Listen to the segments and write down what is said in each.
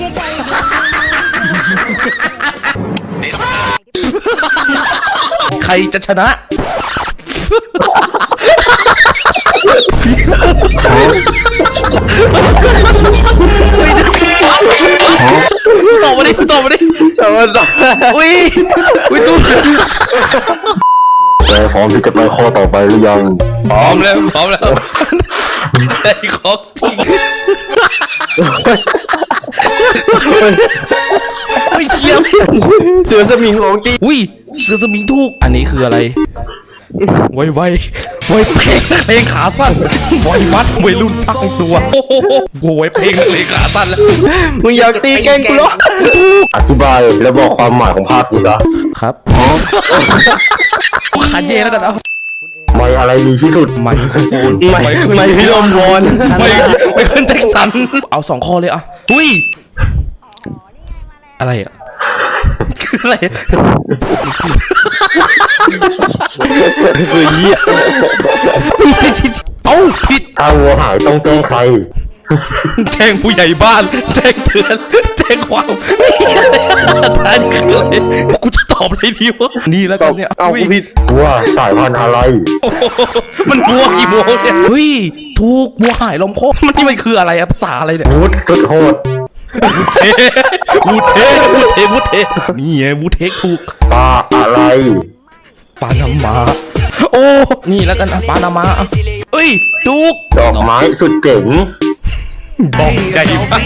แค่ใครจะชนะ ตอบมาดิตอบมาดิแต่ว่าอุ้ยอุ้ยตู้แต่พร้อมที่จะไปข้อต่อไปหรือยังพร้อมแล้วพร้อมแล้วไอ้ของจริง ไม่เชี่ยเสือสมิงของจริงอุ้ยเสือสมิงถูก อันนี้คืออะไร ไวไวไวเพลงนักเลงขาสั้นไวมัดไวยรุ่นสร้างตัว โอ้โหโวยเพลงนักเลงขาสั้นแล้วมึงอยากตีแกงกูเหรออธิบายแล้วบอกความหมายของภาพกูนะครับขันเย่แล้วกันเอาไม่อะไรดีที่สุดไมโครโฟนไม่ไม่พี่ลมพรไม่ไม่ขึ้นแจ็คสัน เอาสองข้อเลยอะ อุ้ย อะไรอะ คืออะไร คือเหี้ยเอ้าผิดถ้าวัวหายต้องแจ้งใคร แจ้งผู้ใหญ่บ้าน แจ้งเตือน แจ้งความท่านคืออะไรกูจะตอบอะไรดีวะ นี่แล้วกันเนี่ย เอาอุ้ยผิดวัวสายพันธุ์อะไร โอ้โหมันบัวกี่โมงเนี่ย เฮ้ย ถูกบัวหายลมโคกมันนี่มันคืออะไรอะภาษาอะไรเนี่ยวุฒสุดโหด เทวูเทวูเทวูเทนี่ไงวูเทถูกปลาอะไรปานามาโอ้นี่แล้วกันอะปานามาอะเอ้ยถูกดอกไม้สุดเจ๋งดอกใหญ่มาก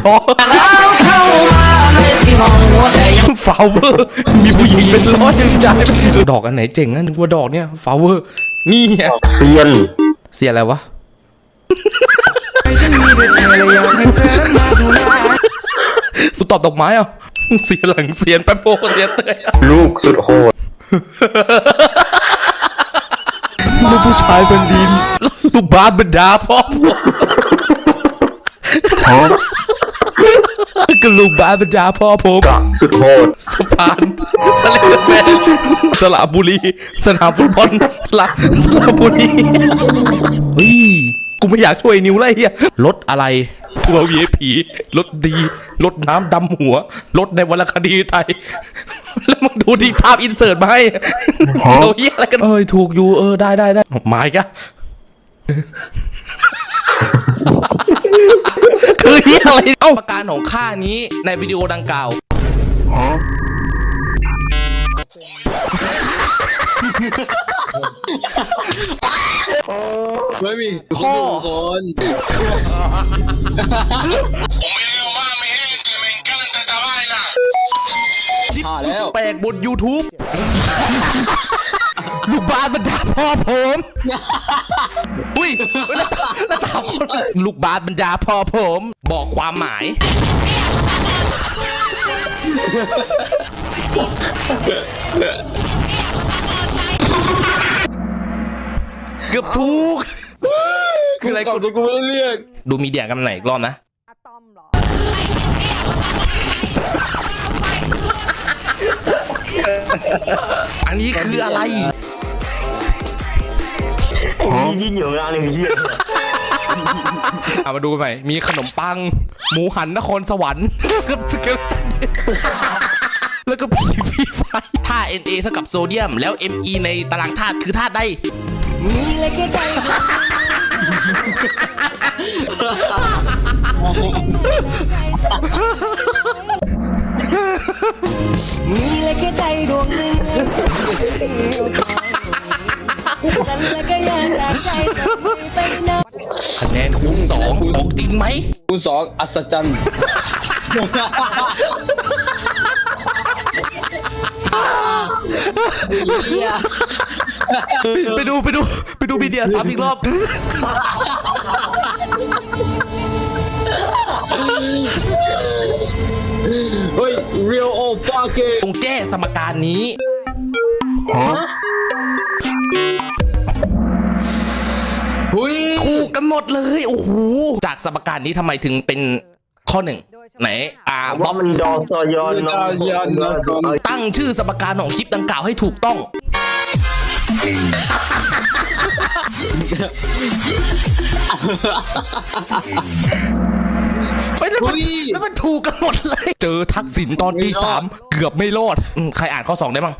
ดอกฟลาวเวอร์มีผู้หญิงเป็นร้อยยังจ่ายไม่ถูกดอกอันไหนเจ๋งนะนึกว่าดอกเนี่ยฟลาวเวอร์นี่ไงเซียนเสียอะไรวะ ฟุตตอบดอกไม้อะเสียหลังเสียนแป๊บโบเสียเตยอะลูกสุดโหดลูกผู้ชายเป็นดินลูกบาสบรรดาพ่อผมก็ลูกบาสบรรดาพ่อผมกะสุดโหดสะพานสะเลแมนสระบุรี สนามฟุตบอลสระสระบุรีเฮ้ย กูไม่อยากช่วยนิวเลยเฮียรถอะไรตัว VIP รถดี รถน้ำดำหัว รถในวรรณคดีไทย แล้วมึงดูดีภาพอินเสิร์ตมาให้เกี่ยวเฮียอะไรกัน เอ้ย ถูกอยู่ เออ ได้ได้ได้หมายกะคือเฮียอะไร เอ้าประการของข้านี้ในวิดีโอดังกล่าว ไม่มีข้อ คนผ่าแล้ว แปลกบน YouTube ลูกบ้านบรรดาพ่อผม อุ้ยแล้วแล้วสามคนลูกบ้านบรรดาพ่อผม บอกความหมาย กือบถูก คืออะไรกกูดกูไม่ได้เรียกดูมีเดียกันไหนอยอีกรอบนะ อะตอมเหรอ อันนี้คืออะไร ยิ่งอยู่ร้านหนึ่งเหี้ยเอามาดูกันใหม่ มีขนมปัง หมูหันนครสวรรค์กับสเกลตันแล้วก็ผีฟีไฟท่า Na เท่ากับโซเดียม แล้ว Me ในตารางธาตุคือธาตุใด มีเลยแค่ใจดวงหนึ่งมีเลยแค่ใจดวงหนึ่งฉันและก็อยากจากใจจะมีไปนานคะแนนคูณสองบอกจริงไหมคูณสองอัศจรรย์ ไปดูไปดูไปดูมีเดียซ้ำอีกรอบ เฮ้ย real old fucking ตรงแก้สมการนี้หุยถูกกันหมดเลย โอ้โห จากสมการนี้ทำไมถึงเป็นข้อหนึ่งไหน อ่าบ๊ว่าอบมันดอซอยอนดอยอนนะครัตั้งชื่อสมการของคลิปดังกล่าวให้ถูกต้อง มไปแล้วมันเฮ้ยแล้วมันถูกกันหมดเลย เจอทักษิณตอนที่ไม่รอดสามเกือบไม่รอดอืมใครอ่านข้อสองได้มั้ง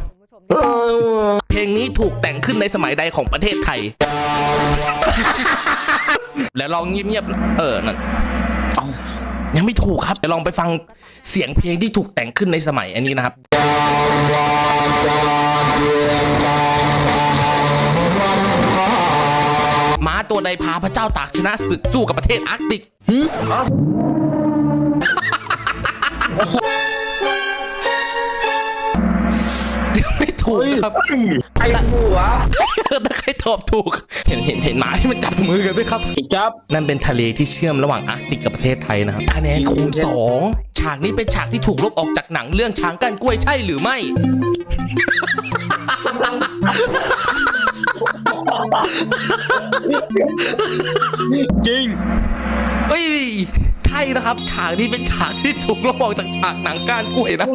เพลงนี้ถูกแต่งขึ้นในสมัยใดของประเทศไทย แล้วลองเงียบๆเออนั่นเอ้ายังไม่ถูกครับเดี๋ยวลองไปฟังเสียงเพลงที่ถูกแต่งขึ้นในสมัยอันนี้นะครับ ตัวใดพาพระเจ้าตากชนะศึกสู้กับประเทศอาร์กติกยังไม่ถูกครับไอ้หัวถ้าใครตอบถูก เห็นเห็นเห็นหมาที่มันจับมือกันไหมครับจับ นั่นเป็นทะเลที่เชื่อมระหว่างอาร์กติกกับประเทศไทยนะครับคะแนนคูณสองฉากนี้เป็นฉากที่ถูกลบออกจากหนังเรื่องช้างก้านกล้วยใช่หรือไม่ จริงเอ้ยใช่นะครับ ฉากนี้เป็นฉากที่ถูกลบออกจากฉากหนังก้านกล้วยนะ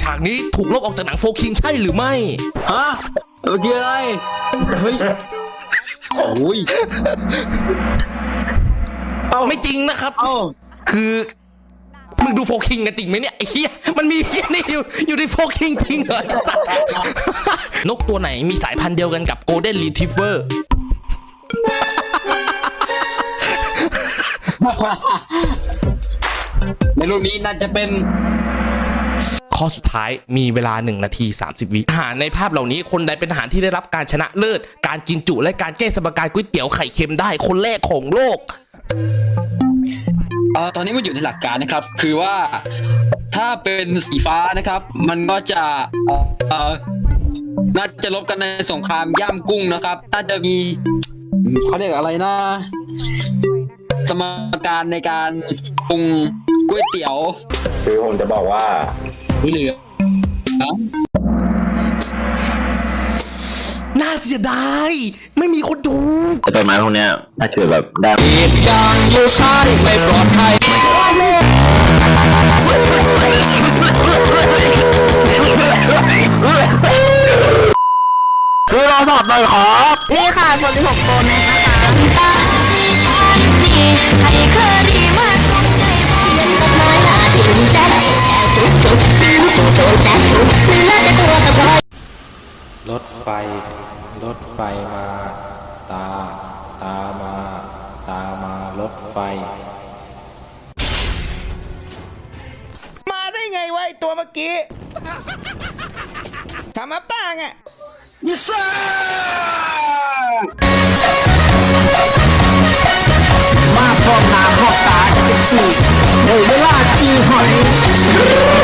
ฉากนี้ถูกลบออกจากหนังโฟคิงใช่หรือไม่ ฮะเมื่อกี้อะไร เฮ้ย โอ้ย ไม่จริงนะครับ เอ้า คือ มึงดูโฟคิงกันจริงไหมเนี่ยไอ้เหี้ยมันมีแค่นี้อยู่อยู่ในโฟคิงจริงเหรอนกตัวไหนมีสายพันธุ์เดียวกันกับโกลเด้นรีทิฟเวอร์ในรูปนี้น่าจะเป็นข้อสุดท้ายมีเวลา 1 นาที 30 วิทหารในภาพเหล่านี้คนใดเป็นทหารที่ได้รับการชนะเลิศ การกินจุและการแก้สมการก๋วยเตี๋ยวไข่เค็มได้คนแรกของโลก เอ่อตอนนี้มันอยู่ในหลักการนะครับ คือว่าถ้าเป็นสีฟ้านะครับ มันก็จะเอ่อเอ่อน่าจะลบกันในสงครามย่ำกุ้งนะครับ น่าจะมีเขาเรียกอะไรนะ สมการในการปรุงก๋วยเตี๋ยว คือผมจะบอกว่า เหลือน สียดายไม่มีคนดูแต่ต้นไม้พวกเนี้ยถ้าเกิดแบบได้การอยู่ค่ายไม่ปลอดภัยคือเราสอบหน่อยครับนี่ค่ะ46โปรแม็กนะคะ ใครเคย ถไฟ รถไฟมา ตา ตามา ตามารถไฟ มาได้ไงวะไอตัวเมื่อกี้ทำมาป้างอะมาพร้อมหน้าพร้อมตาจะเป็นสี่ในเวลาตีห้า